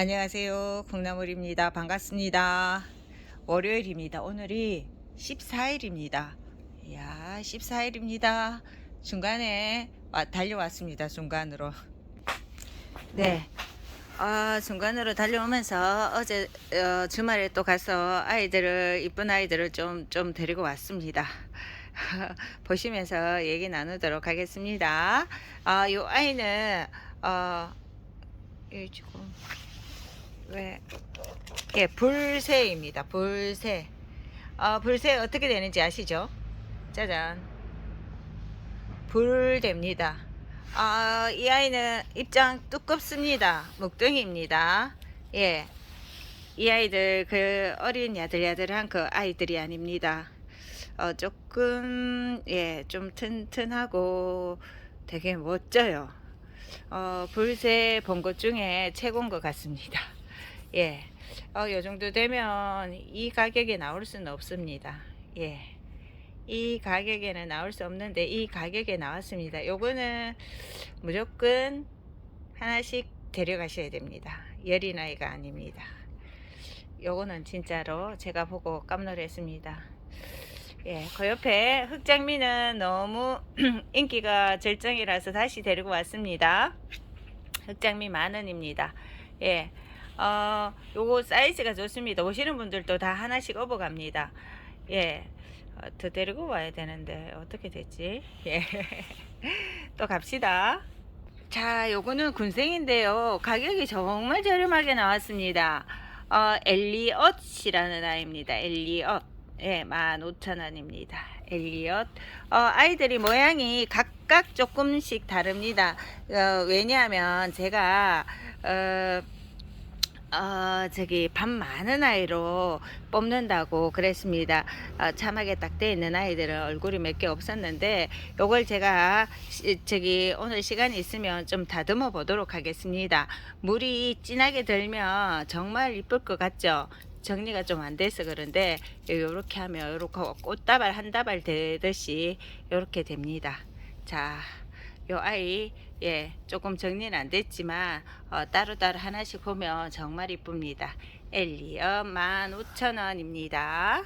안녕하세요. 콩나물입니다. 반갑습니다. 월요일입니다. 오늘이 14일입니다. 이야, 14일입니다. 중간에 와- 달려왔습니다. 중간으로. 네. 아, 중간으로 달려오면서 어제 어, 주말에 또 가서 아이들을 이쁜 아이들을 좀 좀 데리고 왔습니다. 보시면서 얘기 나누도록 하겠습니다. 아, 요 아이는 어, 이 지금 왜? 예, 불새입니다. 불새. 어, 불새 어떻게 되는지 아시죠? 짜잔. 불 됩니다. 아, 이 아이는 입장 두껍습니다. 묵둥이입니다. 예. 이 아이들 그 어린 야들야들한 그 아이들이 아닙니다. 어, 조금, 예, 좀 튼튼하고 되게 멋져요. 어, 불새 본 것 중에 최고인 것 같습니다. 예. 어, 요 정도 되면 이 가격에 나올 수는 없습니다. 예. 이 가격에는 나올 수 없는데 이 가격에 나왔습니다. 요거는 무조건 하나씩 데려가셔야 됩니다. 여린아이가 아닙니다. 요거는 진짜로 제가 보고 깜놀했습니다. 예, 그 옆에 흑장미는 너무 인기가 절정이라서 다시 데리고 왔습니다. 흑장미 만 원입니다. 예, 어, 요거 사이즈가 좋습니다. 오시는 분들도 다 하나씩 업어갑니다. 예, 어, 더 데리고 와야 되는데 어떻게 됐지? 예, 또 갑시다. 자, 요거는 군생인데요. 가격이 정말 저렴하게 나왔습니다. 어, 엘리엇이라는 아이입니다. 엘리엇. 예, 15,000원입니다. 엘리엇. 어, 아이들이 모양이 각각 조금씩 다릅니다. 어, 왜냐하면 제가, 어, 어, 저기, 밥 많은 아이로 뽑는다고 그랬습니다. 어, 참하게 딱 돼 있는 아이들은 얼굴이 몇 개 없었는데, 요걸 제가, 시- 저기, 오늘 시간이 있으면 좀 다듬어 보도록 하겠습니다. 물이 진하게 들면 정말 이쁠 것 같죠? 정리가 좀 안 돼서 그런데, 요렇게 하면, 요렇게 꽃다발 한 다발 되듯이, 요렇게 됩니다. 자, 요 아이, 예, 조금 정리는 안 됐지만, 어, 따로따로 하나씩 보면 정말 이쁩니다. 엘리어 15,000원입니다.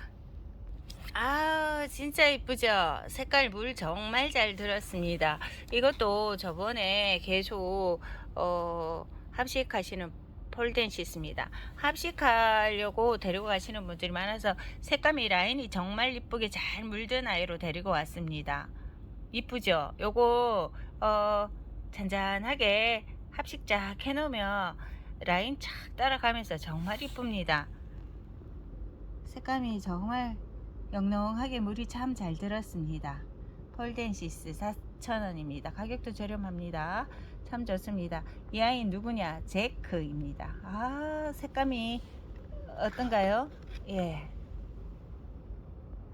아, 진짜 이쁘죠? 색깔 물 정말 잘 들었습니다. 이것도 저번에 계속, 어, 합식하시는 폴덴시스입니다. 합식하려고 데리고 가시는 분들이 많아서 색감이 라인이 정말 이쁘게 잘 물든 아이로 데리고 왔습니다. 이쁘죠? 요거, 어, 잔잔하게 합식 쫙 해놓으면 라인 착 따라가면서 정말 이쁩니다. 색감이 정말 영롱하게 물이 참 잘 들었습니다. 폴덴시스 4,000원입니다. 가격도 저렴합니다. 참 좋습니다. 이 아이는 누구냐? 제크입니다. 아, 색감이 어떤가요? 예.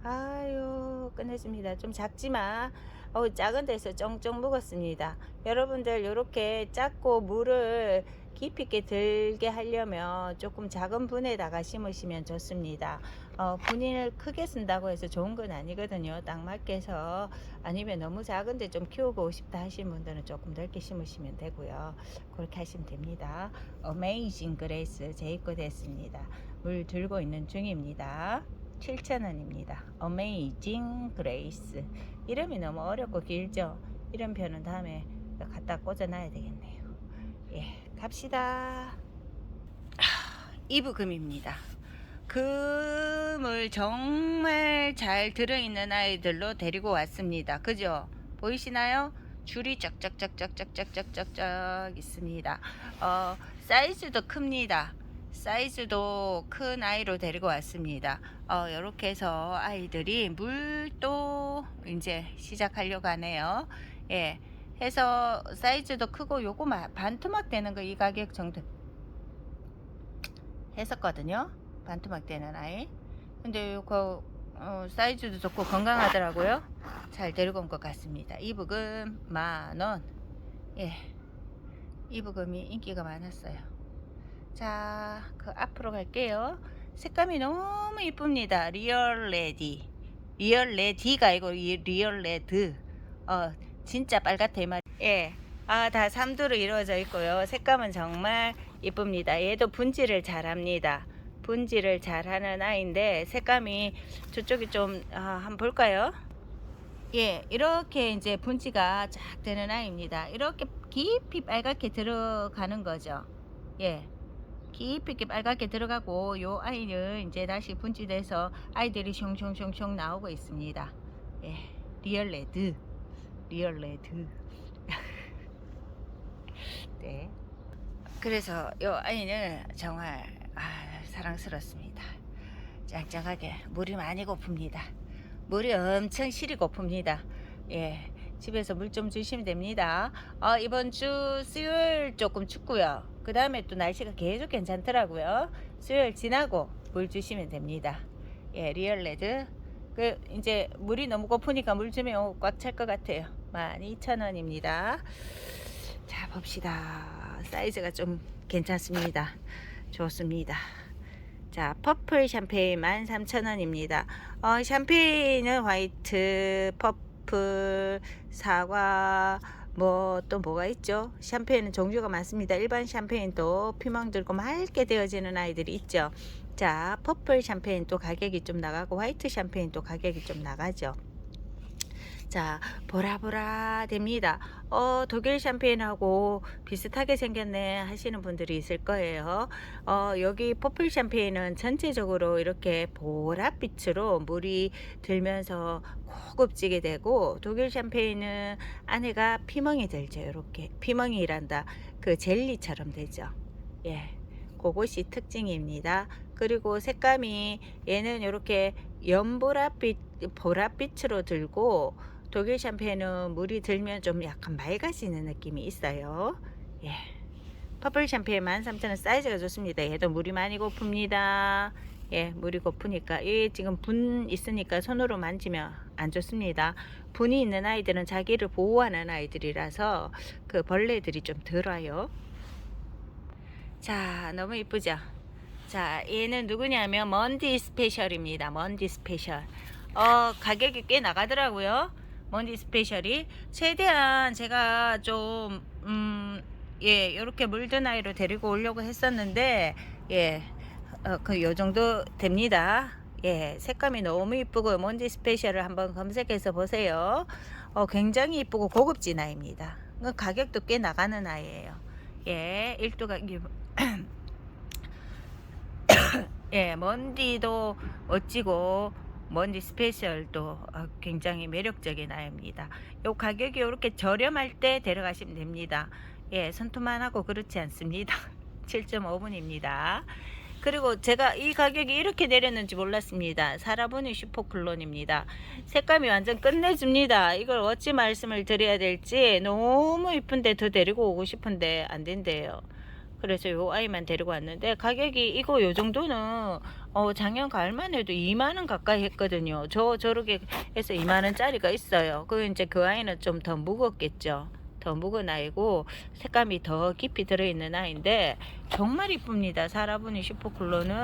아유, 끝냈습니다. 좀 작지만, 어, 작은 데서 쫑쫑 묵었습니다. 여러분들, 이렇게 작고 물을 깊이 있게 들게 하려면 조금 작은 분에다가 심으시면 좋습니다. 어, 분을 크게 쓴다고 해서 좋은 건 아니거든요. 딱 맞게 해서 아니면 너무 작은데 좀 키우고 싶다 하시는 분들은 조금 넓게 심으시면 되고요. 그렇게 하시면 됩니다. 어메이징 그레이스 재입고 됐습니다. 물 들고 있는 중입니다. 7,000원입니다. 어메이징 그레이스. 이름이 너무 어렵고 길죠? 이런 표는 다음에 갖다 꽂아놔야 되겠네요. 예, 갑시다. 하, 이브금입니다. 금을 정말 잘 들어있는 아이들로 데리고 왔습니다. 그죠? 보이시나요? 줄이 쫙쫙쫙쫙쫙쫙쫙쫙 있습니다. 어, 사이즈도 큽니다. 사이즈도 큰 아이로 데리고 왔습니다. 어, 이렇게 해서 아이들이 물도 이제 시작하려고 하네요. 예. 해서 사이즈도 크고 요거 마- 반토막 되는 거 이 가격 정도 했었거든요. 반토막 되는 아이. 근데 요거 어, 사이즈도 좋고 건강하더라고요. 잘 데리고 온 것 같습니다. 이북은 만 원. 예. 이북음이 인기가 많았어요. 자, 그 앞으로 갈게요. 색감이 너무 이쁩니다. 리얼 레디. 리얼 레디가 아니고 이 리얼 레드. 어, 진짜 빨갛대 말. 예. 아, 다 3두로 이루어져 있고요. 색감은 정말 이쁩니다. 얘도 분질을 잘합니다. 분질을 잘하는 아이인데 색감이 저쪽이 좀 아, 한번 볼까요? 예, 이렇게 이제 분지가 쫙 되는 아이입니다. 이렇게 깊이 빨갛게 들어가는 거죠. 예. 깊이 이렇게 빨갛게 들어가고 요 아이는 이제 다시 분지돼서 아이들이 숑숑숑숑 나오고 있습니다. 예. 리얼 레드. 리얼 레드. 네. 그래서 요 아이는 정말 아, 사랑스럽습니다. 짱짱하게 물이 많이 고픕니다. 물이 엄청 실이 고픕니다. 예. 집에서 물 좀 주시면 됩니다. 어, 이번 주 수요일 조금 춥고요. 그 다음에 또 날씨가 계속 괜찮더라고요. 수요일 지나고 물 주시면 됩니다. 예, 리얼레드. 그, 이제 물이 너무 고프니까 물 주면 꽉 찰 것 같아요. 12,000원입니다. 자, 봅시다. 사이즈가 좀 괜찮습니다. 좋습니다. 자, 퍼플 샴페인 13,000원입니다. 어, 샴페인은 화이트, 퍼플, 사과, 뭐 또 뭐가 있죠? 샴페인은 종류가 많습니다. 일반 샴페인도 피망 들고 맑게 되어지는 아이들이 있죠. 자, 퍼플 샴페인 또 가격이 좀 나가고 화이트 샴페인 또 가격이 좀 나가죠. 자, 보라보라 됩니다. 어, 독일 샴페인하고 비슷하게 생겼네 하시는 분들이 있을 거예요. 어, 여기 퍼플 샴페인은 전체적으로 이렇게 보랏빛으로 물이 들면서 고급지게 되고 독일 샴페인은 안에가 피멍이 들죠. 이렇게 피멍이란다. 그 젤리처럼 되죠. 예. 그것이 특징입니다. 그리고 색감이 얘는 이렇게 연보랏빛, 보랏빛으로 들고 독일 샴페인은 물이 들면 좀 약간 맑아지는 느낌이 있어요. 예. 퍼플 샴페인 13,000원 사이즈가 좋습니다. 얘도 물이 많이 고픕니다. 예, 물이 고프니까 이 지금 분 있으니까 손으로 만지면 안 좋습니다. 분이 있는 아이들은 자기를 보호하는 아이들이라서 그 벌레들이 좀 들어요. 자, 너무 이쁘죠? 자, 얘는 누구냐면 먼디 스페셜입니다. 먼디 스페셜. 어, 가격이 꽤 나가더라고요. 먼디 스페셜이 최대한 제가 좀 음, 예, 이렇게 물든 아이로 데리고 오려고 했었는데 예. 어, 그 요 정도 됩니다. 예, 색감이 너무 이쁘고 먼디 스페셜을 한번 검색해서 보세요. 어, 굉장히 이쁘고 고급진 아이입니다. 그 가격도 꽤 나가는 아이예요. 예, 1도가 예, 먼디도 멋지고 먼디 스페셜도 어, 굉장히 매력적인 아이입니다. 요 가격이 이렇게 저렴할 때 데려가시면 됩니다. 예, 손톱만 하고 그렇지 않습니다. 7.5분입니다. 그리고 제가 이 가격이 이렇게 내렸는지 몰랐습니다. 사라보니 슈퍼클론입니다. 색감이 완전 끝내줍니다. 이걸 어찌 말씀을 드려야 될지 너무 이쁜데 더 데리고 오고 싶은데 안 된대요. 그래서 요 아이만 데리고 왔는데 가격이 이거 요 정도는 어 작년 가을만 해도 2만 원 가까이 했거든요. 저 저렇게 해서 2만 원짜리가 있어요. 그 이제 그 아이는 좀 더 무겁겠죠. 더 묵은 아이고 색감이 더 깊이 들어있는 아이인데 정말 이쁩니다. 사라보니 슈퍼클로는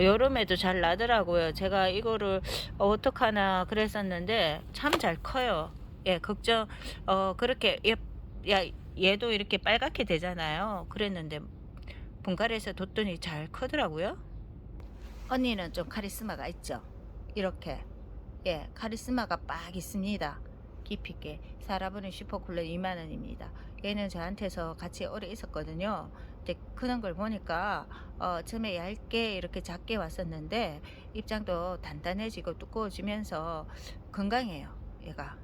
여름에도 잘 나더라고요. 제가 이거를 어떡하나 그랬었는데 참 잘 커요. 예, 걱정 어 그렇게 예, 야 얘도 이렇게 빨갛게 되잖아요. 그랬는데 분갈이에서 뒀더니 잘 크더라고요. 언니는 좀 카리스마가 있죠. 이렇게 예 카리스마가 빡 있습니다. 깊이 있게 사라보니 슈퍼쿨러 2만원입니다. 얘는 저한테서 같이 오래 있었거든요. 근데 크는 걸 보니까 어, 처음에 얇게 이렇게 작게 왔었는데 입장도 단단해지고 두꺼워지면서 건강해요. 얘가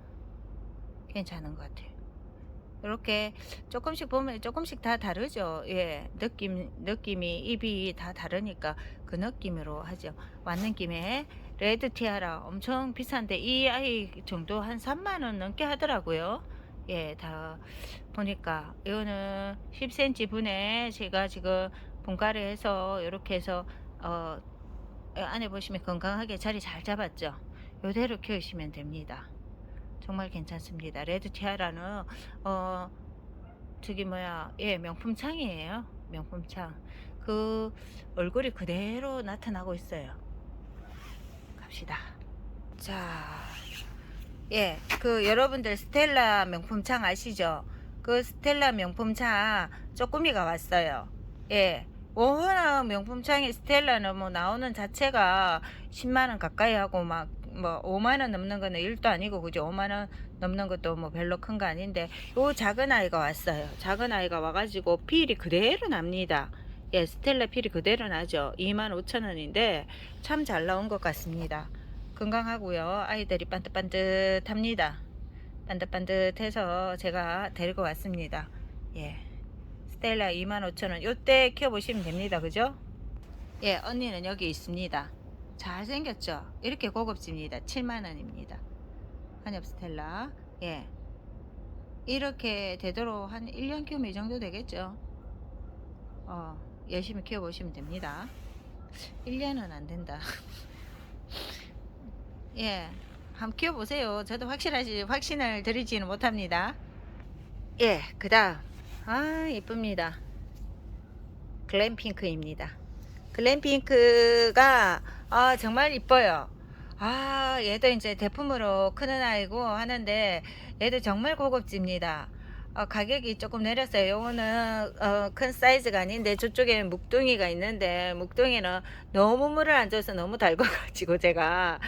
괜찮은 것 같아요. 이렇게 조금씩 보면 조금씩 다 다르죠. 예, 느낌 느낌이 입이 다 다르니까 그 느낌으로 하죠. 왔는 김에 레드 티아라 엄청 비싼데 이 아이 정도 한 3만 원 넘게 하더라고요. 예, 다 보니까 이거는 10cm 분에 제가 지금 분갈이 해서 이렇게 해서 어 안에 보시면 건강하게 자리 잘 잡았죠. 요대로 키우시면 됩니다. 정말 괜찮습니다. 레드 티아라는 어 저기 뭐야 예 명품 창이에요. 명품 창. 그 얼굴이 그대로 나타나고 있어요. 갑시다. 자, 예, 그 여러분들 스텔라 명품 창 아시죠? 그 스텔라 명품 창 쪼꾸미가 왔어요. 예. 워낙 명품창의 스텔라는 뭐 나오는 자체가 10만원 가까이 하고 막 뭐 5만 원 넘는 거는 일도 아니고 그죠 5만 원 넘는 것도 뭐 별로 큰 거 아닌데 요 작은 아이가 왔어요. 작은 아이가 와가지고 필이 그대로 납니다. 예 스텔라 필이 그대로 나죠. 2만 5천원인데 참 잘 나온 것 같습니다. 건강하고요. 아이들이 반듯반듯합니다. 반듯반듯해서 제가 데리고 왔습니다. 예. 스텔라 25,000원 요때 키워보시면 됩니다. 그죠? 예 언니는 여기 있습니다 잘생겼죠? 이렇게 고급집니다. 7만원입니다. 한엽 스텔라. 예. 이렇게 되도록 한 1년 키우면 이 정도 되겠죠? 어 열심히 키워보시면 됩니다. 1년은 안 된다. 예. 한번 키워보세요. 저도 확실하지 확신을 드리지는 못합니다. 예 그 다음. 아 이쁩니다. 글램핑크입니다. 글램핑크가 아 정말 이뻐요. 아 얘도 이제 대품으로 크는 아이고 하는데 얘도 정말 고급집니다. 어, 가격이 조금 내렸어요. 요거는 어, 큰 사이즈가 아닌데 저쪽에 묵둥이가 있는데 묵둥이는 너무 물을 안 줘서 너무 달궈가지고 제가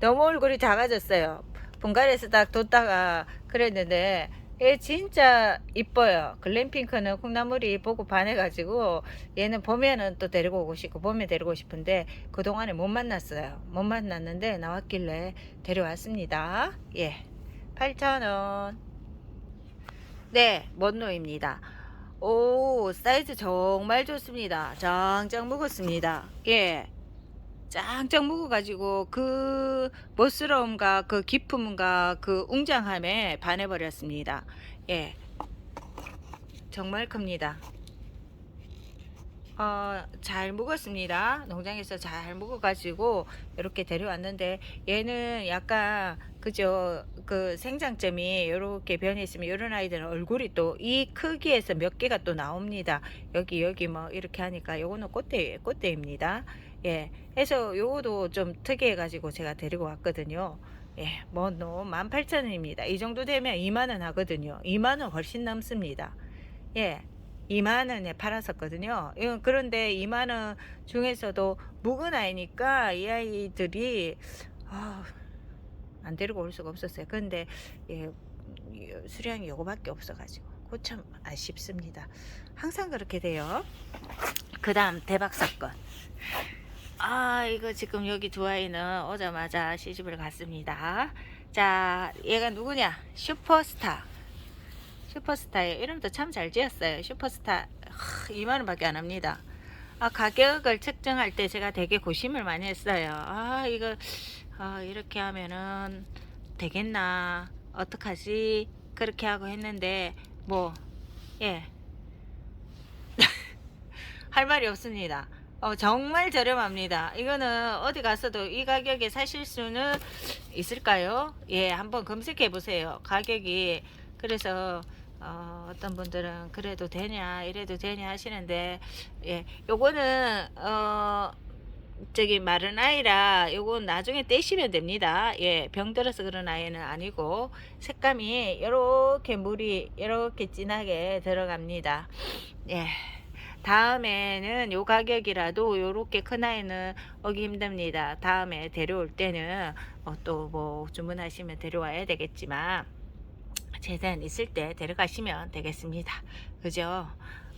너무 얼굴이 작아졌어요. 분갈이에서 딱 뒀다가 그랬는데 얘 진짜 이뻐요. 글램핑크는 콩나물이 보고 반해가지고 얘는 봄에는 또 데리고 오고 싶고 봄에 데리고 싶은데 그동안에 못 만났어요. 못 만났는데 나왔길래 데려왔습니다. 예. 8,000원. 네, 먼노입니다. 오, 사이즈 정말 좋습니다. 짱짱 묵었습니다. 예. 짱짱 묵어가지고 그 멋스러움과 그 기품과 그 웅장함에 반해버렸습니다. 예, 정말 큽니다. 어, 잘 묵었습니다. 농장에서 잘 묵어가지고 이렇게 데려왔는데 얘는 약간 그죠 그 생장점이 이렇게 변해 있으면 이런 아이들은 얼굴이 또 이 크기에서 몇 개가 또 나옵니다. 여기 여기 뭐 이렇게 하니까 요거는 꽃대 꽃대입니다. 예, 해서 요거도 좀 특이해 가지고 제가 데리고 왔거든요. 예, 뭐노 18,000원입니다. 이 정도 되면 2만 원 하거든요. 2만 원 훨씬 넘습니다. 예. 2만 원에 팔았었거든요. 이건 그런데 2만 원 중에서도 묵은 아이니까 이 아이들이 아, 안 데리고 올 수가 없었어요. 근데 예, 수량이 요거밖에 없어가지고 그 참 아쉽습니다. 항상 그렇게 돼요. 그 다음 대박 사건. 아 이거 지금 여기 두 아이는 오자마자 시집을 갔습니다. 자 얘가 누구냐? 슈퍼스타. 슈퍼스타예요. 이름도 참 잘 지었어요. 슈퍼스타 2만 원 밖에 안 합니다. 아, 가격을 측정할 때 제가 되게 고심을 많이 했어요. 아 이거 아, 이렇게 하면은 되겠나 어떡하지 그렇게 하고 했는데 뭐 예. 할 말이 없습니다. 어, 정말 저렴합니다. 이거는 어디 가서도 이 가격에 사실 수는 있을까요? 예, 한번 검색해 보세요. 가격이 그래서 어, 어떤 분들은 그래도 되냐 이래도 되냐 하시는데 예, 요거는 어 저기 마른 아이라 요건 나중에 떼시면 됩니다. 예, 병들어서 그런 아이는 아니고 색감이 이렇게 물이 이렇게 진하게 들어갑니다. 예. 다음에는 요 가격이라도 요렇게 큰 아이는 오기 힘듭니다. 다음에 데려올 때는 어, 또뭐 주문하시면 데려와야 되겠지만 재산 있을 때 데려가시면 되겠습니다. 그죠?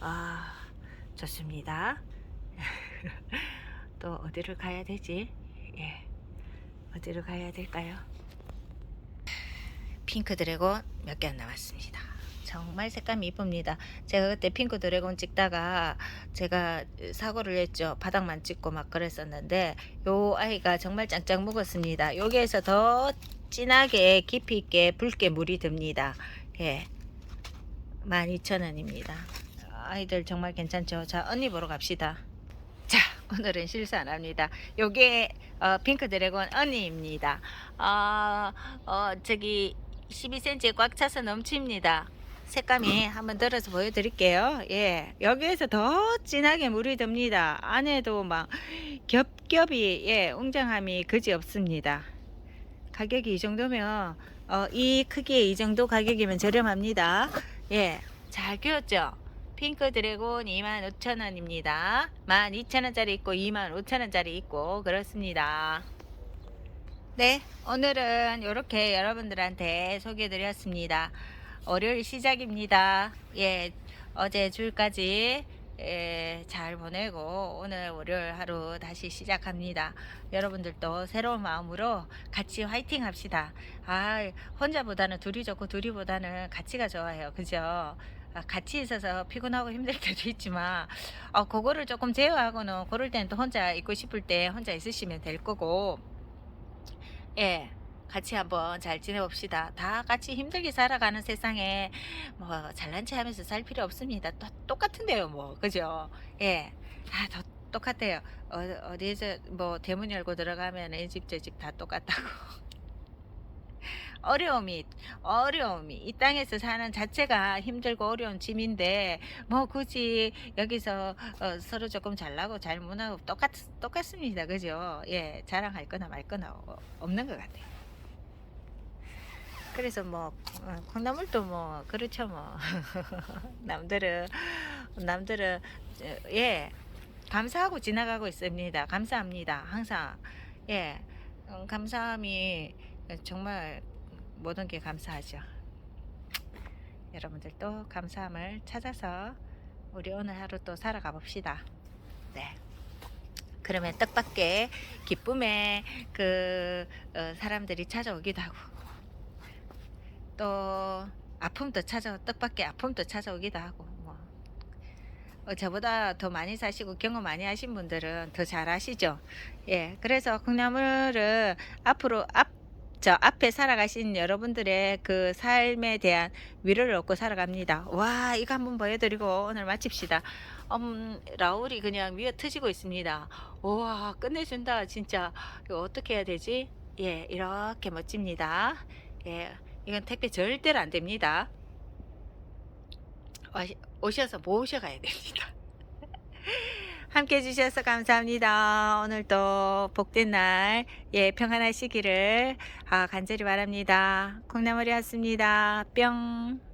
아, 좋습니다. 또 어디를 가야 되지? 예. 어디로 가야 될까요? 핑크 드래곤 몇 개 안 남았습니다. 정말 색감이 이쁩니다. 제가 그때 핑크 드래곤 찍다가 제가 사고를 했죠. 바닥만 찍고 막 그랬었는데 요 아이가 정말 짱짱 묵었습니다. 여기에서 더 진하게 깊이 있게 붉게 물이 듭니다. 예. 12,000원입니다. 아이들 정말 괜찮죠? 자, 언니 보러 갑시다. 자, 오늘은 실수 안 합니다. 요게 어, 핑크 드래곤 언니입니다. 어, 어, 저기 12cm에 꽉 차서 넘칩니다. 색감이 한번 들어서 보여드릴게요. 예, 여기에서 더 진하게 물이 듭니다. 안에도 막 겹겹이 예, 웅장함이 그지 없습니다. 가격이 이 정도면 어, 이 크기에 이 정도 가격이면 저렴합니다. 예, 잘 키웠죠? 핑크 드래곤 25,000원입니다. 12,000원짜리 있고 25,000원짜리 있고 그렇습니다. 네, 오늘은 이렇게 여러분들한테 소개해 드렸습니다. 월요일 시작입니다. 예, 어제 줄까지 예, 잘 보내고 오늘 월요일 하루 다시 시작합니다. 여러분들도 새로운 마음으로 같이 화이팅 합시다. 아, 혼자보다는 둘이 좋고 둘이보다는 같이가 좋아요. 그죠? 아, 같이 있어서 피곤하고 힘들 때도 있지만 어, 그거를 조금 제어하고는 그럴 때는 또 혼자 있고 싶을 때 혼자 있으시면 될 거고 예. 같이 한번 잘 지내봅시다. 다 같이 힘들게 살아가는 세상에 뭐 잘난 체 하면서 살 필요 없습니다. 또 똑같은데요, 뭐. 그죠? 예. 다더 똑같아요. 어, 어디에서 뭐 대문 열고 들어가면 이 집 저 집 다 똑같다고. 어려움이 어려움이 이 땅에서 사는 자체가 힘들고 어려운 짐인데 뭐 굳이 여기서 어, 서로 조금 잘나고 잘 못하고 똑같 똑같습니다 그죠 예 자랑할 거나 말 거나 어- 없는 것 같아요 그래서 뭐 어, 콩나물도 뭐 그렇죠 뭐 남들은 남들은 어, 예 감사하고 지나가고 있습니다 감사합니다 항상 예 음, 감사함이 정말 모든 게 감사하죠. 여러분들도 감사함을 찾아서 우리 오늘 하루 또 살아가 봅시다. 네. 그러면 뜻밖의 기쁨의 그 어, 사람들이 찾아오기도 하고 또 아픔도 찾아 뜻밖의 아픔도 찾아오기도 하고 뭐 어, 저보다 더 많이 사시고 경험 많이 하신 분들은 더 잘 아시죠. 예, 그래서 콩나물을 앞으로 앞 저 앞에 살아가신 여러분들의 그 삶에 대한 위로를 얻고 살아갑니다. 와, 이거 한번 보여드리고 오늘 마칩시다. 음, 라울이 그냥 위에 터지고 있습니다. 우와, 끝내준다. 진짜. 이거 어떻게 해야 되지? 예, 이렇게 멋집니다. 예, 이건 택배 절대로 안 됩니다. 오셔서 모셔가야 됩니다. 함께 해주셔서 감사합니다. 오늘도 복된 날, 예, 평안하시기를 아, 간절히 바랍니다. 콩나물이었습니다. 뿅.